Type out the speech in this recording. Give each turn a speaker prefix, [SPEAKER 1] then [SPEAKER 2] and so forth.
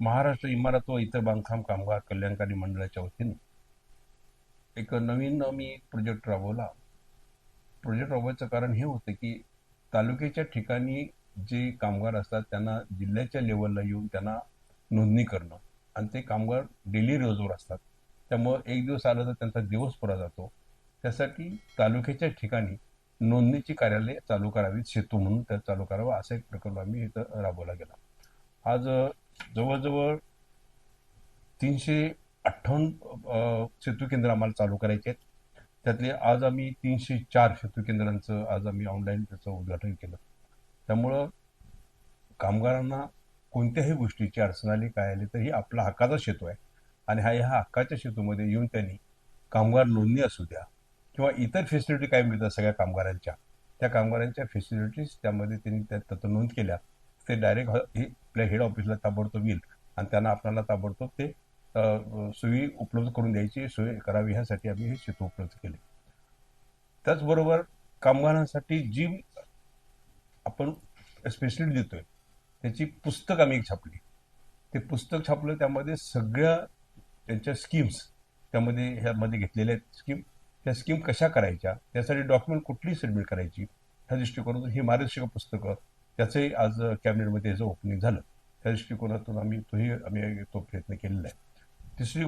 [SPEAKER 1] महाराष्ट्र इमारत व इतर बांधकाम कामगार कल्याणकारी मंडळाच्या वतीने एक नवीन मी प्रोजेक्ट राबवला. प्रोजेक्ट राबवायचं कारण हे होतं की तालुक्याच्या ठिकाणी जे कामगार असतात त्यांना जिल्ह्याच्या लेवलला येऊन त्यांना नोंदणी करणं आणि ते कामगार डेली रोजवर असतात. त्यामुळं एक दिवस आलं तर त्यांचा दिवस पुरा जातो. त्यासाठी तालुक्याच्या ठिकाणी नोंदणीची कार्यालय चालू करावीत सेतू म्हणून त्या चालू करावं असा एक प्रकल्प आम्ही इथं राबवला गेला. आज जवळजवळ तीनशे अठ्ठावन्न सेतू केंद्र आम्हाला चालू करायचे आहेत. त्यातले आज आम्ही तीनशे चार सेतू केंद्रांचं आज आम्ही ऑनलाईन त्याचं उद्घाटन केलं. त्यामुळं कामगारांना कोणत्याही गोष्टीची अडचण आली काय आली तर ही आपला हक्काचा सेतू आहे. आणि हा ह्या हक्काच्या सेतूमध्ये येऊन त्यांनी कामगार नोंदणी असू द्या किंवा इतर फेसिलिटी काय मिळतात सगळ्या कामगारांच्या त्या कामगारांच्या फेसिलिटीज त्यामध्ये त्यांनी त्या त्यात नोंद केल्या. ते डायरेक्ट हे आपल्या हेड ऑफिसला ताबडतोब येईल. आणि त्यांना आपल्याला ताबडतोब ते सोयी उपलब्ध करून द्यायची सोय करावी ह्यासाठी आम्ही हे सेतू उपलब्ध केले. त्याचबरोबर कामगारांसाठी जी आपण स्पेशलिटी देतोय त्याची पुस्तक आम्ही छापली. ते पुस्तक छापलं त्यामध्ये सगळ्या त्यांच्या स्कीम्स त्यामध्ये ह्यामध्ये घेतलेल्या आहेत. स्कीम त्या स्कीम कशा करायच्या त्यासाठी डॉक्युमेंट कुठली सबमिट करायची ह्या दृष्टिकोनातून ही मार्गदर्शक पुस्तकं त्याचंही आज कॅबिनेटमध्ये याचं ओपनिंग झालं त्या दृष्टिकोनातून आम्ही तोही आम्ही तो प्रयत्न केलेला आहे. तिसरी